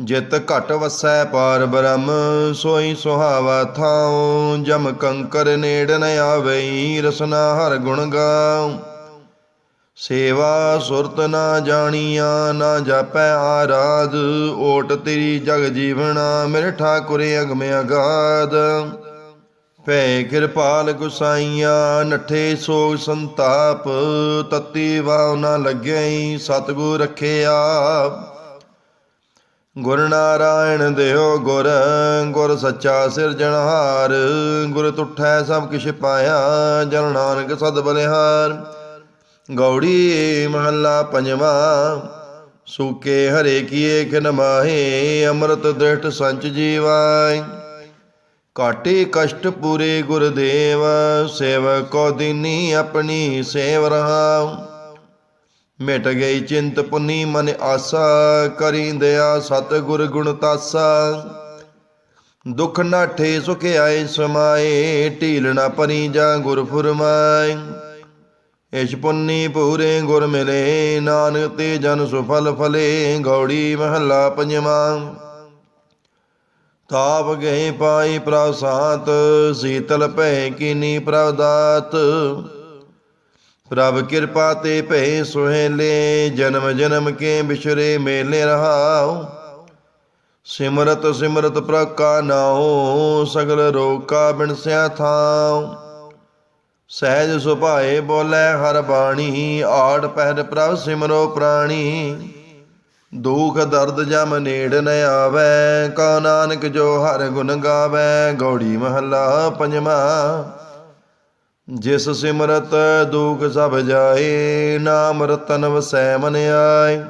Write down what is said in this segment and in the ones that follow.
ਜਿਤ ਘਟ ਵਸੈ ਪਾਰ ਬ੍ਰਹਮ, ਸੋਈ ਸੁਹਾਵਾ ਥਾਉ, ਜਮ ਕੰਕਰ ਨੇੜ ਨ ਆਵਈ, ਰਸਨਾ ਹਰ ਗੁਣ ਗਾਉ। ਸੇਵਾ ਸੁਰਤ ਨਾ ਜਾਣੀਆਂ, ਨਾ ਜਾਪੈ ਆਰਾਧ, ਓਟ ਤੇਰੀ ਜਗ ਜੀਵਣਾ, ਮੇਰੇ ਠਾਕੁਰ ਅਗਮ ਅਗਾਧ। ਭੈ ਕਿਰਪਾਲ ਗੁਸਾਈਆਂ, ਨਠੇ ਸੋਗ ਸੰਤਾਪ, ਤਤੀ ਵਾਉ ਨਾ ਲੱਗਿਆ ਸਤਿਗੁਰ ਰਖਿਆ ਗੁਰ ਨਾਰਾਇਣ ਦਿਓ ਗੁਰ ਗੁਰ ਸੱਚਾ ਸਿਰਜਣਹਾਰ ਗੁਰ ਤੁਠੈ ਸਭ ਕਿਛ ਪਾਇਆ ਜਨ ਨਾਨਕ ਸਦ ਬਲਿਹਾਰ। ਗੌੜੀ ਮਹੱਲਾ ਪੰਜਵਾ, ਸੂਕੇ ਹਰੇ ਕੀਏ ਖਿਨ ਮਾਹੇ, ਅੰਮ੍ਰਿਤ ਦ੍ਰਿਸ਼ਟ ਸੰਚ ਜੀਵਾਈ ਕਾਟੇ ਕਸ਼ਟ ਪੂਰੇ ਗੁਰਦੇਵ, ਸੇਵਕ ਕੋ ਦੀਨੀ ਆਪਣੀ ਸੇਵ ਰਹਾਉ। ਮਿਟ ਗਈ ਚਿੰਤ ਪੁਨੀ ਮਨ ਆਸਾ, ਕਰੀ ਦਇਆ ਸਤ ਗੁਰ ਗੁਣ ਤਾਸਾ। ਦੁਖ ਨਾਠੇ ਸੁਖ ਆਏ ਸਮਾਏ, ਢੀਲ ਨਾ ਪਰੀ ਜਾ ਗੁਰ ਫੁਰਮਾਏ। ਇਸ਼ ਪੁੰਨੀ ਪੂਰੇ ਗੁਰ ਮਿਲੇ, ਨਾਨਕ ਤੇ ਜਨ ਸੁਫਲ ਫਲੇ ਗੌੜੀ ਮਹੱਲਾ ਪੰਜਵਾਂ। ਤਾਪ ਗਏ ਪਾਈ ਪ੍ਰਸਾਦ, ਸੀਤਲ ਭੈ ਕੀਨੀ ਪ੍ਰਭ ਦਾਤ ਪ੍ਰਭ ਕਿਰਪਾ ਤੇ ਭੈ ਸੁਹੇਲੇ, ਜਨਮ ਜਨਮ ਕੇ ਬਿਸ਼ਰੇ ਮੇਲੇ ਰਹਾਉ। ਸਿਮਰਤ ਸਿਮਰਤ ਪ੍ਰਕਾ ਨਾਉ, ਸਗਲ ਰੋਕਾ ਬਿਨਸਿਆ ਥਾਉ। ਸਹਿਜ ਸੁਭਾਏ ਬੋਲੇ, ਹਰ ਬਾਣੀ ਆੜ ਪਹਿਰ ਪ੍ਰਭ ਸਿਮਰੋ ਪ੍ਰਾਣੀ। ਦੁਖ ਦਰਦ ਜਮ ਨੇੜ ਨ ਆਵੈ ਕਉ ਨਾਨਕ ਜੋ ਹਰ ਗੁਣ ਗਾਵੈ, ਗੌੜੀ ਮਹੱਲਾ ਪੰਜਵਾਂ। ਜਿਸ ਸਿਮਰਤ ਦੁਖ ਸਭ ਜਾਏ ਨਾਮ ਰਤਨ ਵਸੈ ਮਨ ਆਏ।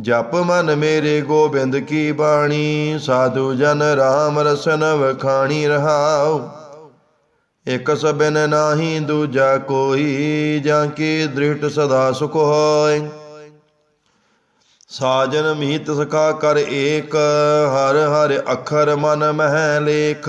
ਜਪ ਮਨ ਮੇਰੇ ਗੋਬਿੰਦ ਕੀ ਬਾਣੀ, ਸਾਧੂ ਜਨ RAM ਰਸਨ ਵਖਾਣੀ ਰਹਾਉ। ਇਕ ਸਬਨ ਨਾਹੀ ਦੂਜਾ ਕੋਈ, ਜਾਂ ਕੀ ਦ੍ਰਿਸ਼ਟ ਸਦਾ ਸੁਖ ਹੋਏ। ਸਾਜਨ ਮੀਤ ਸਖਾ ਕਰ ਏਕ, ਹਰ ਹਰ ਅਖਰ ਮਨ ਮਹਿ ਲੇਖ।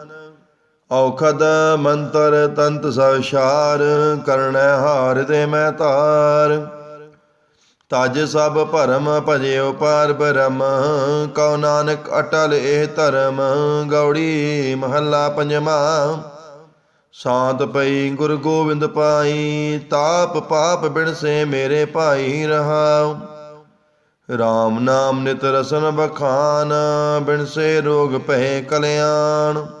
ਔਖਦ ਮੰਤਰ ਤੰਤ ਸਵਸ਼ਾਰ ਕਰਣੈ ਹਾਰ ਦੇ ਮੈਂ ਤਾਰ। ਤਜ ਸਭ ਭਰਮ ਭਜਿਓ ਪਾਰ ਬ੍ਰਹਮ, ਕਉ ਨਾਨਕ ਅਟਲ ਇਹ ਧਰਮ, ਗੌੜੀ ਮਹੱਲਾ ਪੰਜਵਾਂ। ਸਾਤ ਪਈ ਗੁਰ ਗੋਬਿੰਦ ਪਾਈ, ਤਾਪ ਪਾਪ ਬਿਨਸੇ ਮੇਰੇ ਭਾਈ ਰਹਾਉ। RAM ਨਾਮ ਨਿਤ ਰਸਨ ਬਖਾਨ ਬਿਨਸੇ ਰੋਗ ਭੈ ਕਲਿਆਣ।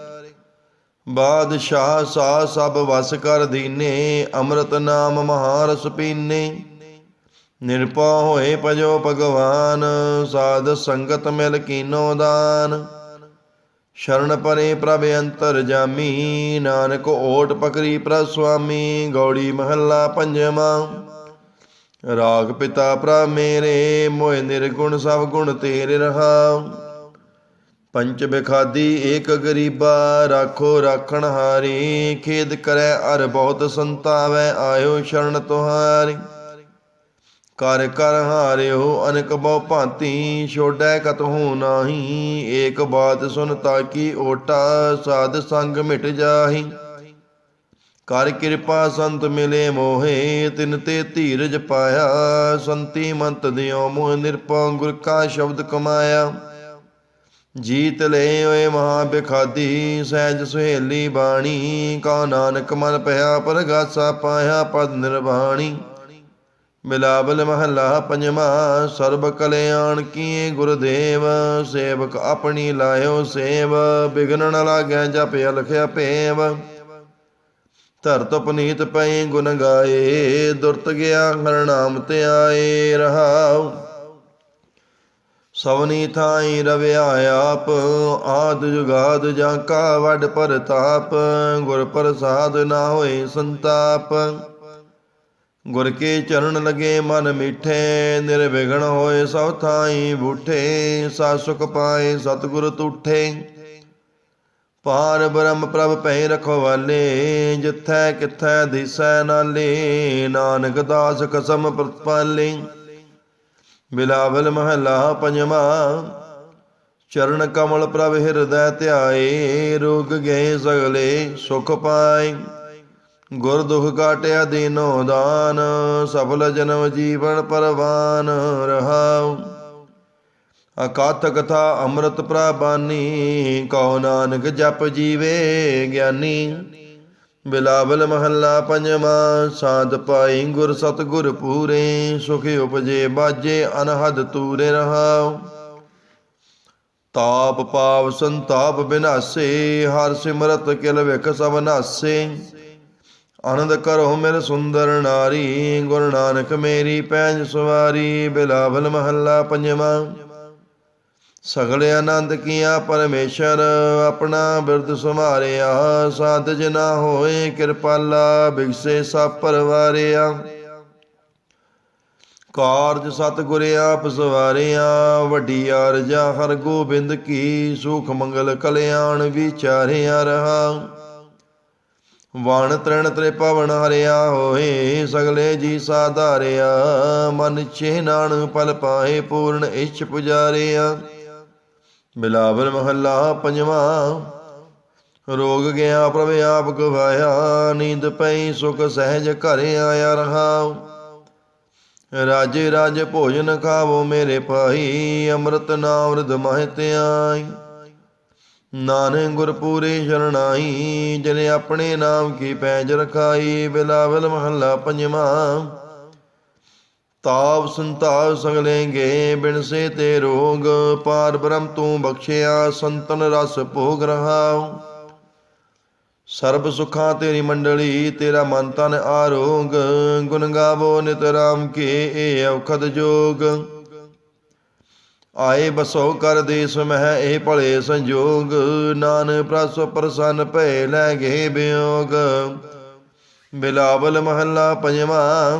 ਬਾਦਸ਼ਾਹ ਸਾ ਸਭ ਵਸ ਕਰ ਦੀਨੇ, ਅੰਮ੍ਰਿਤ ਨਾਮ ਮਹਾਰਸ ਪੀਨੇ। ਨਿਰਪਾ ਹੋਏ ਭਜੋ ਭਗਵਾਨ, ਸਾਧ ਸੰਗਤ ਮਿਲ ਕੀਨੋ ਦਾਨ। ਸ਼ਰਨ ਪਰੇ ਪ੍ਰਭ ਅੰਤਰ ਜਾਮੀ, ਨਾਨਕ ਓਟ ਪਕਰੀ ਪ੍ਰਭ ਸੁਆਮੀ, ਗੌੜੀ ਮਹੱਲਾ ਪੰਜਵਾਂ। ਰਾਗ ਪਿਤਾ ਭਰਾ ਮੇਰੇ, ਮੋਹਿ ਨਿਰਗੁਣ ਸਭ ਗੁਣ ਤੇਰੇ ਰਹਾਉ। ਪੰਚ ਬਿਖਾਦੀ ਏਕ ਗਰੀਬਾ ਰਾਖੋ ਰਾਖਣ ਹਾਰੀ, ਖੇਦ ਕਰੈ ਅਰ ਬਹੁਤ ਸੰਤਾਵੈ, ਆਇਓ ਸ਼ਰਨ ਤੁਹਾਰੀ। ਕਰ ਕਰ ਹਾਰਿਓ ਅਨਕ ਬਹੁ ਭਾਂਤੀ, ਛੋੜੈ ਕਤਹੂ ਨਾਹੀ, ਏਕ ਬਾਤ ਸੁਨ ਤਾਕੀ ਓਟਾ, ਸਾਧ ਸੰਗ ਮਿਟ ਜਾਹੀ। ਕਰ ਕਿਰਪਾ ਸੰਤ ਮਿਲੇ ਮੋਹੇ, ਤਿਨ ਤੇ ਧੀਰਜ ਪਾਇਆ, ਸੰਤੀ ਮੰਤ ਦਿਓ ਮੋਹ ਨਿਰਪਉ ਗੁਰ ਕਾ ਸ਼ਬਦ ਕਮਾਇਆ। ਜੀਤ ਲੈ ਓਏ ਮਹਾ ਬਿਖਾਦੀ ਸਹਿਜ ਸੁਹੇਲੀ ਬਾਣੀ, ਕਾ ਨਾਨਕ ਮਨ ਭਇਆ ਪਰਗਾਸਾ ਪਾਇਆ ਪਦ ਨਿਰਵਾਣੀ। ਮਿਲਾਵਲ ਮਹੱਲਾ ਪੰਜਵਾ, ਸਰਬ ਕਲਿਆਣ ਕੀਏ ਗੁਰਦੇਵ, ਸੇਵਕ ਆਪਣੀ ਲਾਇਓ ਸੇਵ, ਬਿਗਨ ਨ ਲਾਗੈ ਜਪ ਅਲਖਿਆ ਪੇਵ ਧਰਤ ਪਨੀਤ ਪਈ ਗੁਣ ਗਾਏ, ਦੁਰਤ ਗਿਆ ਹਰ ਨਾਮ ਤੇ ਆਏ ਰਹਾਉ। ਸਵਨੀ ਥਾਈ ਰਵਿਆ ਆਪ, ਆਦ ਜੁਗਾਦ ਜਾਂ ਕਾ ਵੱਡ ਪਰਤਾਪ, ਗੁਰ ਪ੍ਰਸਾਦ ਨਾ ਹੋਏ ਸੰਤਾਪ। ਗੁਰ ਕੇ ਚਰਨ ਲਗੇ ਮਨ ਮਿੱਠੇ, ਨਿਰਵਿਘਨ ਹੋਏ ਸਭ ਥਾਈ ਬੂਠੇ ਸਾ ਸੁਖ ਪਾਏ ਸਤਿਗੁਰ ਤੂਠੇ। ਪਾਰ ਬ੍ਰਹਮ ਪ੍ਰਭ ਪੈ ਰਖਵਾਲੇ, ਜਿਥੈ ਕਿਥੈ ਦਿਸੈ ਨਾਲੇ, ਨਾਨਕ ਦਾਸ ਕਸਮ ਪ੍ਰਤਪਾਲੇ। ਬਿਲਾਵਲ ਮਹਲਾ ਪੰਜਵਾ। ਚਰਨ ਕਮਲ ਪ੍ਰਭ ਹਿਰਦੈ ਧਿਆਏ, ਰੋਗ ਗਏ ਸਗਲੇ ਸੁਖ ਪਾਏ। ਗੁਰ ਦੁਖ ਕਾਟਿਆ ਦੀਨੋ ਦਾਨ, ਸਫਲ ਜਨਮ ਜੀਵਨ ਪਰਵਾਨ ਰਹਾਉ। ਅਕਾਥ ਕਥਾ ਅੰਮ੍ਰਿਤ ਪ੍ਰਾਬਾਨੀ ਕਉ ਨਾਨਕ ਜਪ ਜੀਵੇ ਗਿਆਨੀ। ਬਿਲਾਵਲ ਮਹੱਲਾ ਪੰਜਵਾ, ਸਾਧ ਪਾਈ ਗੁਰ ਸਤਗੁਰ ਪੂਰੇ, ਸੁਖ ਉਪਜੇ ਬਾਜੇ, ਅਨਹਦ ਤੂਰੇ ਰਹਾਉ। ਤਾਪ ਪਾਪ ਸੰਤਾਪ ਬਿਨਾਸੇ, ਹਰ ਸਿਮਰਤ ਕਿਲ ਵਿਖ ਸਭ ਨਾਸੇ। ਆਨੰਦ ਕਰੋ ਮੇਰੇ ਸੁੰਦਰ ਨਾਰੀ, ਗੁਰੂ ਨਾਨਕ ਮੇਰੀ ਪੈਂਜ ਸਵਾਰੀ ਬਿਲਾਵਲ ਮਹੱਲਾ ਪੰਜਵਾਂ। ਸਗਲੇ ਆਨੰਦ ਕੀਆ ਪਰਮੇਸ਼ਰ, ਆਪਣਾ ਬਿਰਦ ਸੁਮਾਰਿਆ ਸਾਧ ਜਨਾ ਹੋਏ ਕਿਰਪਾਲਾ, ਬਿਗਸੇ ਸਭ ਪਰਵਾਰਿਆ। ਕਾਰਜ ਸਤਿਗੁਰ ਆਪ ਸਵਾਰਿਆ, ਵੱਡੀ ਅਰਜਾ ਹਰ ਗੋਬਿੰਦ ਕੀ ਸੁਖ ਮੰਗਲ ਕਲਿਆਣ ਵਿਚਾਰਿਆ ਰਹਾ। ਵਣ ਤ੍ਰਿਣ ਤ੍ਰੇ ਪਵਨ ਹਰਿਆ ਹੋਏ, ਸਗਲੇ ਜੀ ਸਾਧਾਰਿਆ। ਮਨ ਚਿਹ ਨਾਣ ਪਲ ਪਾਏ ਪੂਰਨ ਇਛ ਪੁਜਾਰਿਆ। ਬਿਲਾਵਲ ਮਹੱਲਾ ਪੰਜਵਾਂ। ਰੋਗ ਗਿਆ ਪ੍ਰਭ ਆਪ ਗਵਾਇਆ ਨੀਂਦ ਪਈ ਸੁਖ ਸਹਿਜ ਘਰ ਆਇਆ ਰਹਾ। ਰਾਜੇ ਰਾਜ ਭੋਜਨ ਖਾਵੋ ਮੇਰੇ ਭਾਈ, ਅੰਮ੍ਰਿਤ ਨਾਮ ਰਿਦ ਮਹਿ ਧਿਆਈ। ਨਾਨਕ ਗੁਰ ਪੂਰੇ ਸ਼ਰਣਾਈ ਜਿਨੇ ਆਪਣੇ ਨਾਮ ਕੀ ਪੈਜ ਰਖਾਈ, ਬਿਲਾਵਲ ਮਹੱਲਾ ਪੰਜਵਾਂ। ਤਾਪ ਸੰਤਾਪ ਸਗਲੇਂਗੇ ਬਿਨ ਸੇ ਤੇ ਰੋਗ, ਪਾਰ ਬ੍ਰਹਮ ਤੂੰ ਬਖਸ਼ਿਆ, ਸੰਤਨ ਰਸ ਭੋਗ ਰਹਾ ਸਰਬ ਸੁਖਾਂ ਤੇਰੀ ਮੰਡਲੀ, ਤੇਰਾ ਮਨ ਤਨ ਆਰੋਗ, ਗੁਣ ਗਾਵੋ ਨਿਤ ਰਾਮ ਕੇ, ਏ ਔਖਦ ਜੋਗ। ਆਏ ਬਸੋ ਕਰ ਦੇਸ ਮਹਿ, ਇਹ ਭਲੇ ਸੰਜੋਗ ਨਾਨ ਪ੍ਰਸ ਪ੍ਰਸੰਨ ਭੈ ਲੈ ਗਏ ਬਿਯੋਗ ਬਿਲਾਵਲ ਮਹੱਲਾ ਪੰਜਵਾਂ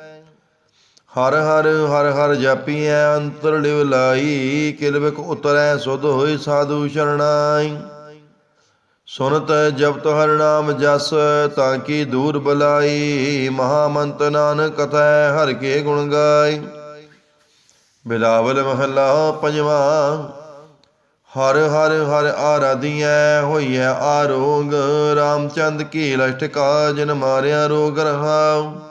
ਹਰ ਹਰ ਹਰ ਹਰ ਜਪੀਐ ਅੰਤਰ ਲਿਵ ਲਾਈ ਕਿਲਵਕ ਉਤਰੈ ਸੁਧ ਹੋਈ ਸਾਧੂ ਸ਼ਰਣਾਈ। ਸੁਨਤ ਜਪਤ ਹਰ ਨਾਮ ਜਸ, ਤਾਂ ਕੀ ਦੂਰ ਬਲਾਈ, ਮਹਾਮੰਤ ਨਾਨਕ ਕਥੈ ਹਰ ਕੇ ਗੁਣ ਗਾਈ। ਬਿਲਾਵਲ ਮਹੱਲਾ ਪੰਜਵਾ, ਹਰ ਹਰ ਹਰ ਆਰਾਧੀਐ ਹੋਈਐ ਆਰੋਗ, ਰਾਮਚੰਦ ਕੀ ਲਸ਼ਟਕਾ ਜਿਨ ਮਾਰਿਆ ਰੋਗ ਰਹਾਉ।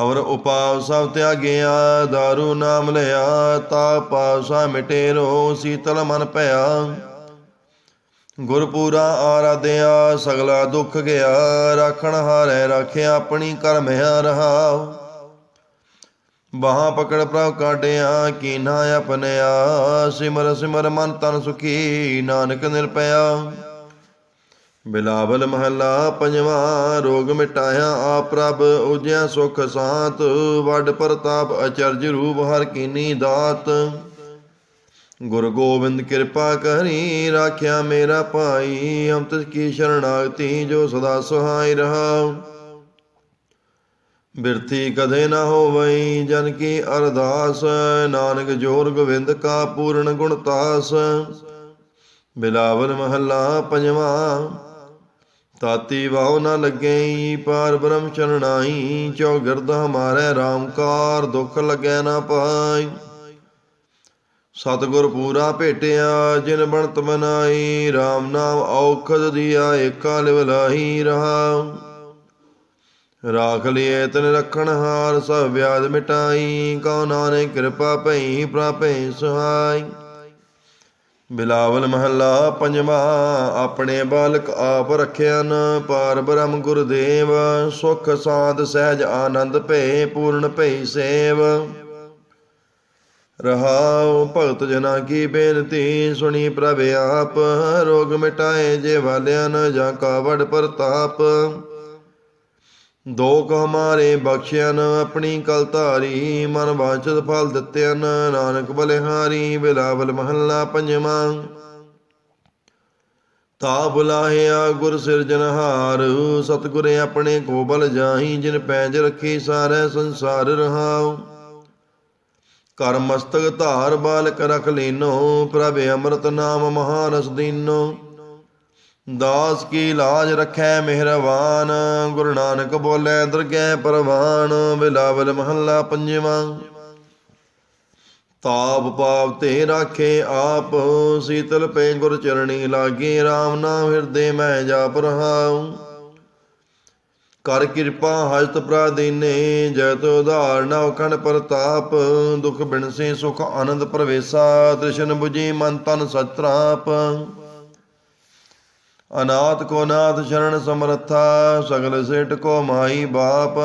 ਅਵਰ ਉਪਾਵ ਸਭ ਤਿਆਗਿਆ, ਦਾਰੂ ਨਾਮ ਲਿਆ ਤਾ ਪਾਸਾ ਮਿਟੇ ਰੋ, ਸੀਤਲ ਮਨ ਭਇਆ। ਗੁਰਪੂਰਾ ਆਰਾਧਿਆ, ਸਗਲਾ ਦੁੱਖ ਗਿਆ, ਰਾਖਣ ਹਾਰੈ ਰਾਖਿਆ, ਆਪਣੀ ਕਰਮ ਰਹਾ। ਬਾਹਾਂ ਪਕੜ ਪ੍ਰਭ ਕਾਢਿਆ, ਕੀਨਾ ਆਪਣਿਆ ਸਿਮਰ ਸਿਮਰ ਮਨ ਤਨ ਸੁਖੀ, ਨਾਨਕ ਨਿਰਪਇਆ ਬਿਲਾਵਲ ਮਹੱਲਾ ਪੰਜਵਾਂ, ਰੋਗ ਮਿਟਾਇਆ ਆ ਪ੍ਰਭ, ਉਜਿਆ ਸੁਖ ਸਾਤ, ਵੱਡ ਪ੍ਰਤਾਪ ਅਚਰਜ ਰੂਪ ਹਰ ਕੀਨੀ ਦਾਤ। ਗੁਰ ਗੋਬਿੰਦ ਕਿਰਪਾ ਕਰੀ, ਰਾਖਿਆ ਮੇਰਾ ਭਾਈ, ਅੰਮ੍ਰਿਤ ਕੀ ਸ਼ਰਣਾਗਤੀ ਜੋ ਸਦਾ ਸਹਾਈ ਰਹਾ। ਬਿਰਥੀ ਕਦੇ ਨਾ ਹੋਵਈ, ਜਨ ਕੀ ਅਰਦਾਸ, ਨਾਨਕ ਜੋਰ ਗੋਬਿੰਦ ਕਾ ਪੂਰਨ ਗੁਣਤਾਸ ਬਿਲਾਵਲ ਮਹੱਲਾ ਪੰਜਵਾਂ ਤਾਤੀ ਵਾਉ ਨ ਲੱਗਈ, ਪਾਰ ਬ੍ਰਹਮ ਚਰਣਾਈ ਚੌਗਿਰਦ ਹਮਾਰੇ ਰਾਮਕਾਰ ਦੁੱਖ ਲੱਗੈ ਨਾ ਪਾਈ। ਸਤਿਗੁਰ ਪੂਰਾ ਭੇਟਿਆ, ਜਿਨ ਬਣਤ ਮਨਾਈ RAM ਨਾਮ ਔਖਦ ਦੀਆ, ਏਕਾ ਲਿਵਲਾਈ ਰਹਾ ਰਾਖ ਲਿਏ ਤਨ ਰਖਣ ਹਾਰ, ਸਭ ਵਿਆਦ ਮਿਟਾਈ, ਕਉ ਨਾਨਕ ਕਿਰਪਾ ਭਈ ਪ੍ਰਾਪੇ ਸਹਾਈ। ਬਿਲਾਵਲ ਮਹੱਲਾ ਪੰਜਵਾ, ਆਪਣੇ ਬਾਲਕ ਆਪ ਰਖਿਆਨ ਪਾਰ ਬ੍ਰਹਮ ਗੁਰਦੇਵ, ਸੁਖ ਸਾਧ ਸਹਿਜ ਆਨੰਦ ਭੇ ਪੂਰਨ ਭਈ ਸੇਵ। ਰਹਾਉ ਭਗਤ ਜਨਾ ਕੀ ਬੇਨਤੀ, ਸੁਣੀ ਪ੍ਰਭ ਆਪ, ਰੋਗ ਮਿਟਾਏ ਜੇ ਵਾਲਿਆਂ ਨ ਜਾਂ ਕਾਵੜ ਪ੍ਰਤਾਪ। ਦੋ ਦੋਖ ਹਮਾਰੇ ਬਖਸ਼ਿਆਨ, ਆਪਣੀ ਕਲ ਧਾਰੀ, ਮਨ ਵਾਂਚਤ ਫਲ ਦਿੱਤਿਆਨ, ਨਾਨਕ ਬਲਿਹਾਰੀ, ਬਿਲਾਵਲ ਮਹੱਲਾ ਪੰਜਵਾਂ। ਤਾ ਬੁਲਾਹਿਆ ਗੁਰ ਸਿਰਜਨਹਾਰ ਸਤਿਗੁਰ ਆਪਣੇ ਕੋ ਬਲ ਜਾਹੀ, ਜਿਨ ਪੈਜ ਰੱਖੀ ਸਾਰੇ ਸੰਸਾਰ ਰਹਾਉ। ਕਰ ਮਸਤਕ ਧਾਰ ਬਾਲਕ ਰਖ ਲੀਨੋ, ਪ੍ਰਭ ਅੰਮ੍ਰਿਤ ਨਾਮ ਮਹਾਰਸ ਦੀਨੋ। ਦਾਸ ਕੀ ਲਾਜ ਰੱਖੈ ਮਿਹਰਬਾਨ, ਗੁਰੂ ਨਾਨਕ ਬੋਲੇ ਦਰਗਹਿ ਪਰਵਾਨ, ਬਿਲਾਵਲ ਮਹੱਲਾ ਪੰਜਵਾਂ। ਤਾਪ ਪਾਪ ਤੇ ਰਾਖੇ ਆਪ, ਸੀਤਲ ਪੈ ਗੁਰ ਚਰਣੀ ਲਾਗੇ RAM ਨਾਮ ਹਿਰਦੇ ਮੈਂ ਜਾਪ ਰਹਾਉ ਕਰ ਕਿਰਪਾ ਹਸਤ ਪ੍ਰਾਦੀਨੇ ਜਤ ਉਧਾਰ ਨਵ ਖੰਡ ਪ੍ਰਤਾਪ, ਦੁਖ ਬਿਨਸੇ ਸੁਖ ਆਨੰਦ ਪ੍ਰਵੇਸਾ, ਤ੍ਰਿਸ਼ਨ 부ਜੀ ਮਨ ਤਨ ਸਤਰਾਪ ਅਨਾਥ ਕੋ ਨਾਥ ਸ਼ਰਨ ਸਮਰਥਾ, ਸਗਲ ਸੇਟ ਕੋ ਮਾਈ ਬਾਪ,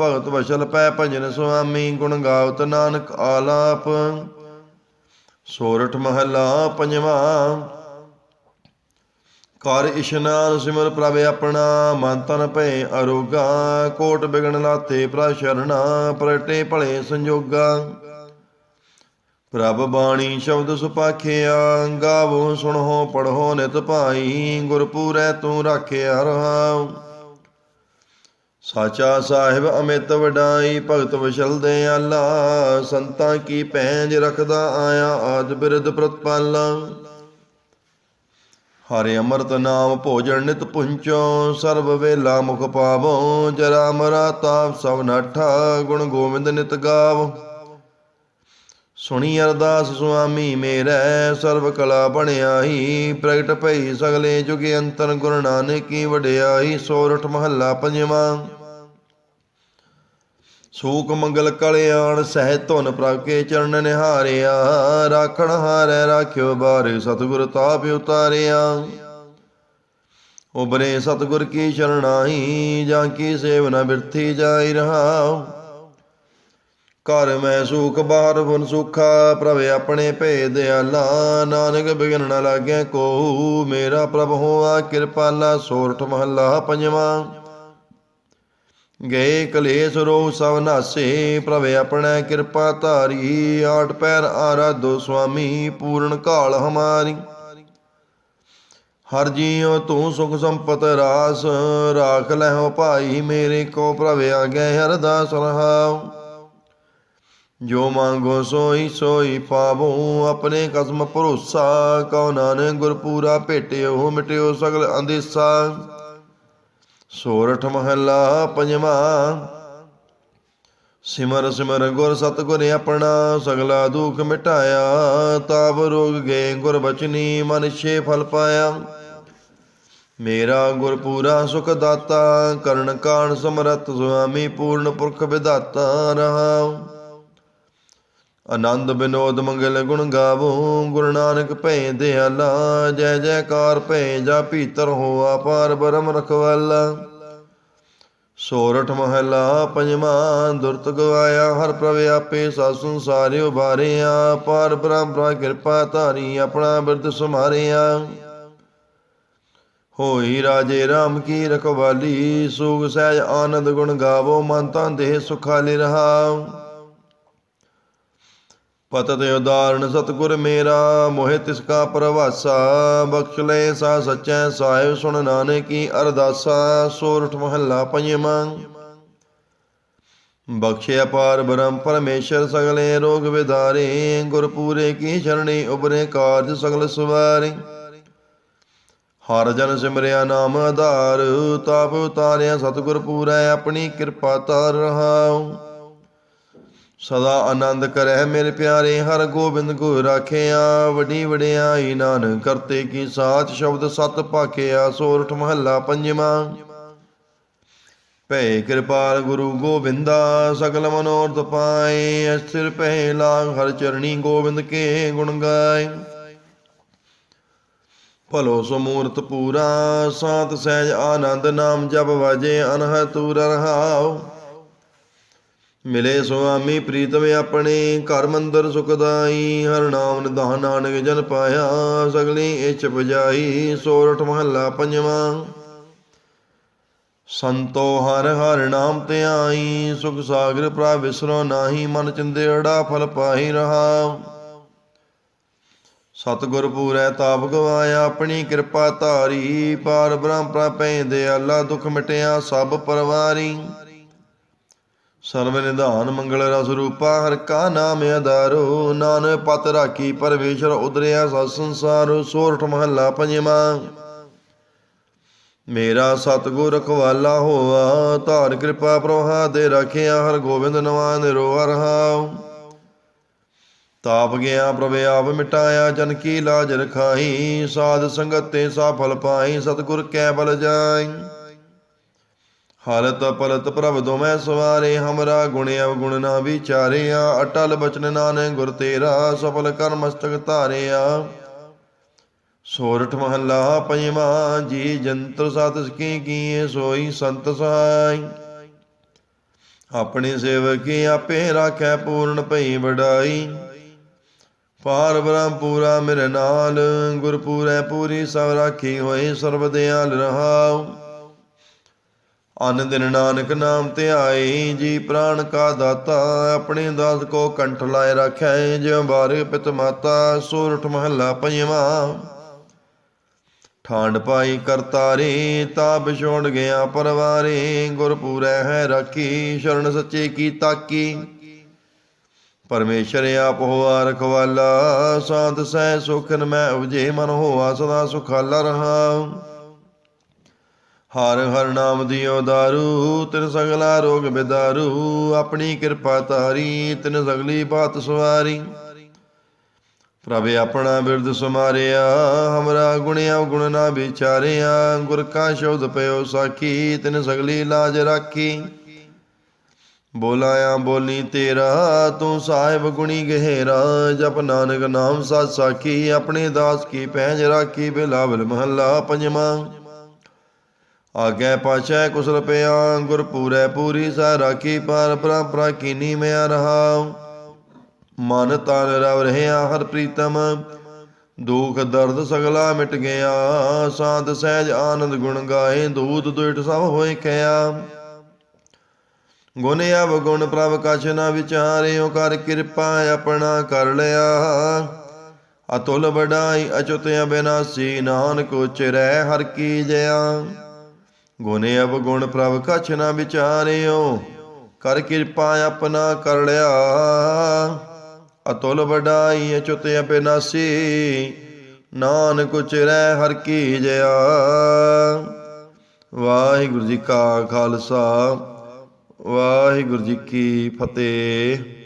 ਭਗਤ ਵਸ਼ਲ ਪੈ ਭਜਨ ਸੁਆਮੀ, ਗੁਣ ਗਾਵਤ ਨਾਨਕ ਆਲਾਪ। ਸੋਰਠ ਮਹਲਾ ਪੰਜਵਾਂ। ਕਰ ਇਸ਼ਨਾਨ ਸਿਮਰ ਪ੍ਰਭ ਆਪਣਾ, ਮਨ ਤਨ ਭੈ ਅਰੋਗਾ, ਕੋਟ ਬਿਗਣ ਲਾਤੇ ਪ੍ਰਭ ਸ਼ਰਣਾ ਪ੍ਰਟੇ ਭਲੇ ਸੰਜੋਗਾ। ਪ੍ਰਭ ਬਾਣੀ ਸ਼ਬਦ ਸੁਪਾਖਿਆ, ਗਾਵੋ, ਸੁਣੋ ਪੜੋ ਨਿਤ ਭਾਈ, ਗੁਰਪੂਰੈ ਤੂੰ ਰਾਖਿਆ ਰਹਾਉ। ਸਾਚਾ ਸਾਹਿਬ ਅਮਿਤ ਵਡਾਈ, ਭਗਤ ਵਿਸ਼ਲ ਦੇ ਆਲਾ, ਸੰਤਾਂ ਕੀ ਪੈਂਜ ਰਖਦਾ ਆਇਆ, ਆਦ ਬਿਰਧ ਪ੍ਰਤਪਾਲਾ। ਹਰੇ ਅੰਮ੍ਰਿਤ ਨਾਮ ਭੋਜਨ ਨਿਤ ਪੁੰਚੋ, ਸਰਬ ਵੇਲਾ ਮੁਖ ਪਾਵੋ, ਜਰਾ ਮਰਾ ਤਾਪ ਸਭ ਨਾਠਾ, ਗੁਣ ਗੋਬਿੰਦ ਨਿਤ ਗਾਵੋ। ਸੁਣੀ ਅਰਦਾਸ ਸੁਆਮੀ, ਮੇਰੇ ਸਰਬ ਕਲਾ ਬਣਿਆਈ ਪ੍ਰਗਟ ਭਈ ਸਗਲੇ ਜੁਗੇ ਅੰਤਰ ਗੁਰੂ ਨਾਨਕ ਕੀ ਵਡਿਆਈ ਸੋਰਠ ਮਹੱਲਾ ਪੰਜਵਾਂ। ਸੂਕ ਮੰਗਲ ਕਲਿਆਣ, ਸਹਿ ਧੁਨ ਪ੍ਰਭ ਕੇ ਚਰਨ ਨਿਹਾਰਿਆ। ਰਾਖਣ ਹਾਰੈ ਰਾਖਿਓ ਬਾਰੇ ਸਤਿਗੁਰ ਤਾਪ ਉਤਾਰਿਆ। ਉਬਰੇ ਸਤਿਗੁਰ ਕੀ ਸ਼ਰਣਾਈ ਜਾਂ ਕੀ ਸੇਵਨਾ ਬਿਰਥੀ ਜਾਈ ਰਹਾਉ ਘਰ ਮੈਂ ਸੁਖ ਬਾਹਰ ਫੁਨ ਸੁਖਾ, ਪ੍ਰਭ ਆਪਣੇ ਭੇ ਦਿਆਲਾ ਨਾਨਕ ਬਿਗਨ ਨ ਲਾਗੇ ਕੋ, ਮੇਰਾ ਪ੍ਰਭ ਹੋਆ, ਕਿਰਪਾਲਾ ਸੋਰਠ ਮਹੱਲਾ ਪੰਜਵਾਂ। ਗਏ ਕਲੇਸ਼ ਰੋ ਸਭ ਨਾਸੇ, ਪ੍ਰਭ ਆਪਣਾ ਕਿਰਪਾ ਧਾਰੀ। ਆਠ ਪੈਰ ਆਰਾਧੋ ਸੁਆਮੀ, ਪੂਰਨ ਕਾਲ ਹਮਾਰੀ। ਹਰ ਜੀਉ ਤੂੰ ਸੁਖ ਸੰਪਤ ਰਾਸ, ਰਾਖ ਲੈਹੁ ਭਾਈ ਮੇਰੇ ਕੋ, ਪ੍ਰਭ ਆਗੇ ਅਰਦਾਸ ਰਹਾਉ। ਜੋ ਮੰਗੋ ਸੋਈ ਸੋਈ ਪਾਵੋ, ਆਪਣੇ ਕਸਮ ਭਰੋਸਾ, ਕਉ ਨਾਨਕ ਗੁਰਪੂਰਾ ਭੇਟਿਓ, ਮਿਟਿਓ ਸਗਲ ਅੰਦੇਸਾ। ਸੋਰਠ ਮਹੱਲਾ ਪੰਜਵਾਂ, ਸਿਮਰ ਸਿਮਰ ਗੁਰ ਸਤਗੁਰ ਆਪਣਾ, ਸਗਲਾ ਦੁਖ ਮਿਟਾਇਆ, ਤਾਪ ਰੋਗ ਗਏ ਗੁਰ ਬਚਨੀ, ਮਨ ਛੇ ਫਲ ਪਾਇਆ। ਮੇਰਾ ਗੁਰ ਪੂਰਾ ਸੁਖ ਦਾਤਾ, ਕਰਨ ਕਾਣ ਸਮਰਤ ਸੁਆਮੀ ਪੂਰਨ ਪੁਰਖ ਵਿਦਾਤਾ ਰਹਾਉ ਆਨੰਦ ਬਿਨੋਦ ਮੰਗਲ ਗੁਣ ਗਾਵੋ, ਗੁਰੂ ਨਾਨਕ ਭੈ ਦਿਆਲਾ, ਜੈ ਜੈਕਾਰ ਭੈ ਜਾ ਭੀਤਰ ਹੋਆ ਪਾਰ ਬਰਮ ਰਖਵਾਲਾ। ਸੋਰਠ ਮਹਲਾ ਪੰਜਵਾਂ, ਦੁਰਤ ਗਵਾਇਆ, ਹਰ ਪ੍ਰਭ ਆਪੇ ਸਾ ਸੰਸਾਰਿ ਉਭਾਰਿਆ ਪਾਰ ਬ੍ਰਹਮ ਕਿਰਪਾ ਧਾਰੀ ਆਪਣਾ ਬਿਰਦ ਸਮਾਰਿਆ ਹੋਈ ਰਾਜੇ RAM ਕੀ ਰਖਵਾਲੀ ਸੁਖ ਸਹਿਜ ਆਨੰਦ ਗੁਣ ਗਾਵੋ, ਮਨ ਤਨ ਦੇਹ ਸੁਖਾਲੀ ਰਹਾਉ ਪਤਤ ਉਦਾਹਰਣ ਸਤਗੁਰ ਮੇਰਾ, ਮੋਹਿ ਤਿਸ ਕਾ ਪ੍ਰਵਾਸਾ, ਬਖਸ਼ ਲੈ ਸਾ ਸਚੈ ਸਾਹਿਬ ਸੁਣ ਨਾਨਕੀ ਅਰਦਾਸਾ, ਸੋਰਠ ਮਹੱਲਾ ਪੰਜਵਾਂ। ਬਖਸ਼ਿਆ ਅਪਾਰ ਬ੍ਰਹਮ ਪਰਮੇਸ਼ਰ ਸਗਲੇ ਰੋਗ ਵਿਦਾਰੇ ਗੁਰ ਪੂਰੇ ਕੀ ਸ਼ਰਣੀ ਉਬਰੇ ਕਾਰਜ ਸਗਲ ਸਵਾਰੇ। ਹਰ ਜਨ ਸਿਮਰਿਆ ਨਾਮ ਆਧਾਰ, ਤਾਪ ਉਤਾਰਿਆ ਸਤਿਗੁਰ ਪੂਰੈ, ਆਪਣੀ ਕਿਰਪਾ ਤਾਰ ਰਹਾਉ। ਸਦਾ ਆਨੰਦ ਕਰੈ ਮੇਰੇ ਪਿਆਰੇ, ਹਰ ਗੋਬਿੰਦ ਕੋ ਰਾਖਿਆ ਵੱਡੀ ਵਡਿਆਈ ਨਾਨਕ ਕਰਤੇ ਕੀ ਸਾਚ ਸ਼ਬਦ ਸਤ ਭਾਖਿਆ ਸੋਰਠ ਮਹੱਲਾ ਪੰਜਵਾਂ। ਭੈ ਕਿਰਪਾਲ ਗੁਰੂ ਗੋਬਿੰਦਾ, ਸਗਲ ਮਨੋਰਥ ਪਾਏ, ਅਸਥਿਰ ਭੈ ਲਾਗ ਹਰ ਚਰਣੀ ਗੋਬਿੰਦ ਕੇ ਗੁਣ ਗਾਏ। ਭਲੋ ਸਮੂਰਤ ਪੂਰਾ, ਸਾਤ ਸਹਿਜ ਆਨੰਦ ਨਾਮ ਜਪ ਵਾਜੇ ਅਨਹ ਤੂਰ ਰਹਾਓ ਮਿਲੇ ਸੁਆਮੀ ਪ੍ਰੀਤਮ ਆਪਣੇ, ਘਰ ਮੰਦਰ ਸੁਖਦਾਈ ਹਰ ਨਾਮ ਨਿਧਾਨ ਨਾਨਕ ਜਨ ਪਾਇਆ, ਸਗਲੀ ਇਛ ਬਜਾਈ ਸੋਰਠ ਮਹੱਲਾ ਪੰਜਵਾਂ। ਸੰਤੋ ਹਰ ਹਰ ਨਾਮ ਤੇ ਆਈ, ਸੁਖ ਸਾਗਰ ਪ੍ਰਭ ਵਿਸਰੋ ਨਾਹੀ, ਮਨ ਚਿੰਦੇੜਾ ਫਲ ਪਾਈ ਰਹਾ। ਸਤਿਗੁਰ ਪੂਰੈ ਤਾਪ ਗਵਾਇਆ, ਆਪਣੀ ਕਿਰਪਾ ਧਾਰੀ, ਪਾਰ ਬ੍ਰਹਮ ਪ੍ਰਪੈ ਦਿਆਲਾ ਦੁਖ ਮਿਟਿਆ, ਸਭ ਪਰਵਾਰੀ। ਸਰਵ ਨਿਧਾਨ ਮੰਗਲ ਰਸ ਰੂਪਾ ਹਰ ਕਾ ਨਾਮ ਅਦਾਰੋ ਨਾਨਕ ਪਤ ਰਾਖੀ ਪਰਮੇਸ਼ਰ ਉਦਰਿਆ ਸਤ ਸੰਸਾਰ, ਸੋਰਠ ਮਹੱਲਾ ਪੰਜਵਾਂ। ਮੇਰਾ ਸਤਿਗੁਰ ਰਖਵਾਲਾ ਹੋਆ, ਧਾਰ ਕਿਰਪਾ ਪ੍ਰਵਾਹ ਦੇ ਰਖਿਆ, ਹਰ ਗੋਬਿੰਦ ਨਵਾਂ ਨਿਰੋਹ ਰਹਾਉ ਤਾਪ ਗਿਆ ਪ੍ਰਭ ਆਪ ਮਿਟਾਇਆ, ਜਨ ਕੀ ਲਾਜ ਰਖਾਈ, ਸਾਧ ਸੰਗਤ ਤੇ ਸਫਲ ਪਾਈ, ਸਤਿਗੁਰ ਕੈ ਬਲ ਜਾਈ। ਹਾਲਤ ਪਲਤ ਪ੍ਰਭ ਦੋਵੇਂ ਸਵਾਰੇ, ਹਮਰਾ ਗੁਣ ਅਵਗੁਣ ਨਾ ਵਿਚਾਰਿਆ। ਅਟਲ ਬਚਨ ਨਾਨਕ ਗੁਰ ਤੇਰਾ, ਸਫਲ ਕਰ ਮਸਤਕ ਧਾਰਿਆ। ਸੋਰਠ ਮਹੱਲਾ ਪੰਜਵਾਂ, ਜੀ ਜੰਤਰ ਸਤਿ ਕੀ ਕੀਏ, ਸੋਈ ਸੰਤ ਸਹਾਈ ਆਪਣੇ ਸੇਵਕੀ ਆਪੇ ਰਾਖੈ ਪੂਰਨ ਭਈ ਵਡਾਈ। ਪਾਰ ਬ੍ਰਹਮ ਪੂਰਾ ਮੇਰੇ ਨਾਲ, ਗੁਰਪੂਰੈ ਪੂਰੀ ਸਭ ਰਾਖੀ ਹੋਏ, ਸਰਬ ਦਿਆਲ ਰਹਾਉ। ਅਨ ਦਿਨ ਨਾਨਕ ਨਾਮ ਧਿਆਈ ਜੀ ਪ੍ਰਾਣ ਕਾ ਦਾਤਾ, ਆਪਣੇ ਦਾਸ ਕੋ ਕੰਠ ਲਾਇ ਰੱਖੈ, ਜਿਉ ਬਾਰੇ ਪਿਤ ਮਾਤਾ, ਸੂਰਠ ਮਹੱਲਾ ਪੰਜਵਾਂ। ਠਾਂਡ ਪਾਈ ਕਰਤਾਰੇ ਤਾ ਵਿਛੋੜ ਗਿਆ ਪਰਵਾਰੇ, ਗੁਰਪੂਰੈ ਹੈ ਰਾਖੀ, ਸ਼ਰਨ ਸੱਚੇ ਕੀ ਤਾਕੀ। ਪਰਮੇਸ਼ਰ ਆਪ ਹੋਆ ਰਖਵਾਲਾ ਸਾਧ ਸਹਿ ਸੁਖਨ ਮੈਂ ਉਜੇ ਮਨ ਹੋਆ, ਸਦਾ ਸੁਖਾਲਾ ਰਹਾ। ਹਰ ਹਰ ਨਾਮ ਦਿਓ ਦਾਰੂ, ਤਿਨ ਸਗਲਾ ਰੋਗ ਬਿਦਾਰੂ, ਆਪਣੀ ਕਿਰਪਾ ਤਾਰੀ ਤਿਨ ਸਗਲੀ ਬਾਤ ਸਵਾਰੀ। ਪ੍ਰਭ ਆਪਣਾ ਬਿਰਦ ਸਮਾਰਿਆ, ਹਮਰਾ ਗੁਣਿਆ, ਗੁਣ ਨਾ ਵਿਚਾਰਿਆ, ਗੁਰ ਕਾ ਸ਼ਬਦ ਪਇਓ ਸਾਖੀ, ਤਿਨ ਸਗਲੀ ਲਾਜ ਰਾਖੀ। ਬੋਲਾਇਆ, ਬੋਲੀ ਤੇਰਾ, ਤੂੰ ਸਾਹਿਬ ਗੁਣੀ ਗਹਿਰਾ, ਜਪ ਨਾਨਕ ਨਾਮ ਸਤ ਸਾਖੀ, ਆਪਣੇ ਦਾਸ ਕੀ ਪਹਿਜ ਰਾਖੀ, ਬਿਲਾਵਲ ਮਹੱਲਾ ਪੰਜਵਾਂ। ਆਗੇ ਪਾਛੈ ਕੁਸਲ ਪਿਆ, ਗੁਰ ਪੂਰੈ ਪੂਰੀ ਸਾ ਰਾਖੀ ਪਰ ਪਰੰਪਰਾ ਕੀਨੀ ਮਿਆ ਰਹਾ ਮਨ ਤਨ ਰਵ ਰਹਿਆ ਹਰ ਪ੍ਰੀਤਮ, ਦੁਖ ਦਰਦ ਸਗਲਾ ਮਿਟ ਗਿਆ। ਸਾਧ ਸਹਿਜ ਆਨੰਦ ਗੁਣ ਗਾਏ, ਦੂਤ ਦੁਇਟ ਸਭ ਹੋਏ ਕਹਿਆ ਗੁਣ ਅਵਗੁਣ ਪ੍ਰਭ ਕਛ ਨਾ ਵਿਚਾਰਿਓ, ਕਰ ਕਿਰਪਾ ਆਪਣਾ ਕਰ ਲਿਆ। ਅਤੁਲ ਬੜਾਈ ਅਚੁਤ ਅਬਿਨਾਸੀ ਨਾਨਕ ਉਚਰੈ ਹਰ ਕੀ ਜਯਾ ਗੁਣ ਅਵਗੁਣ ਪ੍ਰਭ ਕਛ ਨ ਵਿਚਾਰਿਓ, ਕਰ ਕਿਰਪਾ ਆਪਣਾ ਕਰ ਲਿਆ। ਅਤੁਲ ਬੜਾਈ ਅਚੁਤ ਅਬਿਨਾਸੀ ਨਾਨਕ ਉਚਰੈ ਹਰ ਕੀ ਜਇਆ ਵਾਹਿਗੁਰੂ ਜੀ ਕਾ ਖਾਲਸਾ, ਵਾਹਿਗੁਰੂ ਜੀ ਕੀ ਫਤਿਹ।